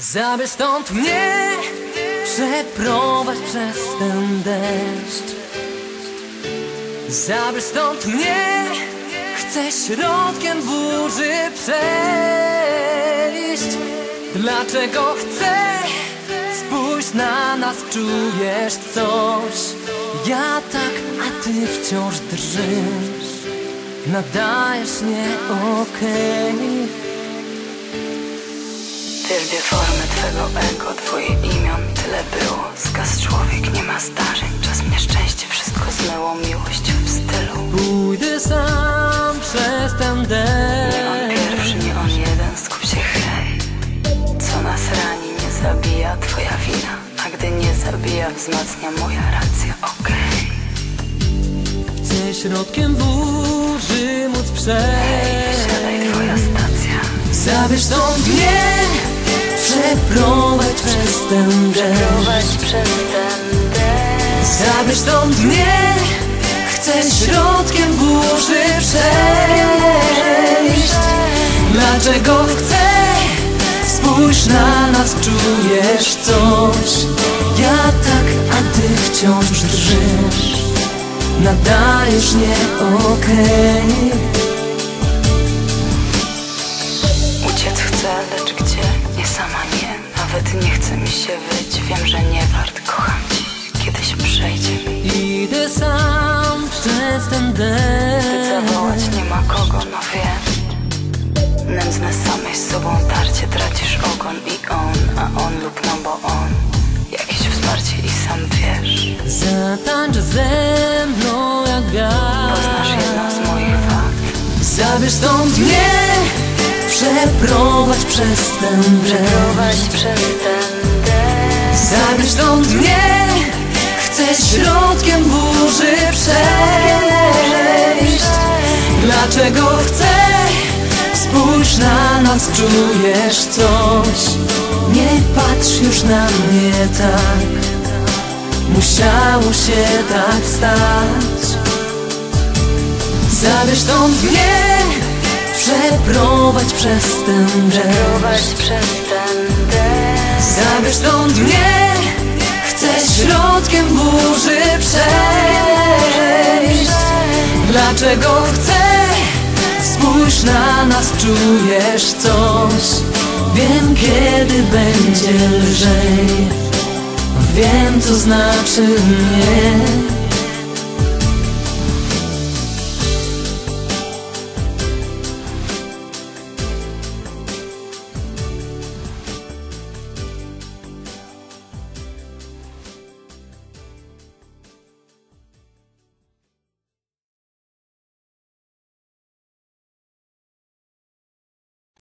Zabierz stąd mnie, przeprowadź przez ten deszcz. Zabierz stąd mnie, chcę środkiem burzy przejść. Dlaczego chcę? Spójrz na nas, czujesz coś. Ja tak, a ty wciąż drżysz. Nadajesz nie okej. Formę Twego ego, Twoje imion Tyle było, zgasł człowiek, nie ma zdarzeń. Czas mnie szczęście, wszystko zmyło Miłość w stylu. Pójdę sam przez ten Nie on deszcz pierwszy, nie on jeden, skup się hej. Co nas rani, nie zabija Twoja wina. A gdy nie zabija, wzmacnia moja racja, okej. Chcę środkiem burzy móc przejść Siadaj Twoja stacja. Zabierz stąd mnie Przeprowadź przez ten deszcz. Zabierz stąd mnie Chcę środkiem burzy przejść. Dlaczego chcę? Spójrz na nas, czujesz coś. Ja tak, a ty wciąż drżysz. Nadajesz nie okej. Uciec Gdy deszcz zawołać nie ma kogo, no wiem. Nędzne samej z sobą tarcie, tracisz ogon i on A on lub no bo on Jakieś wsparcie i sam wiesz. Zatańcz ze mną jak Poznasz jedną wiatr z moich wad. Zabierz stąd mnie Przeprowadź przez ten deszcz przez ten deszcz Zabierz stąd mnie Chcę środkiem burzy Spójrz na nas, czujesz coś. Nie patrz już na mnie tak. Musiało się tak stać. Zabierz stąd mnie Przeprowadź przez ten deszcz. Zabierz stąd mnie Chcę środkiem burzy przejść. Dlaczego chcę? Spójrz na nas, czujesz coś. Wiem kiedy będzie lżej. Wiem co znaczy nie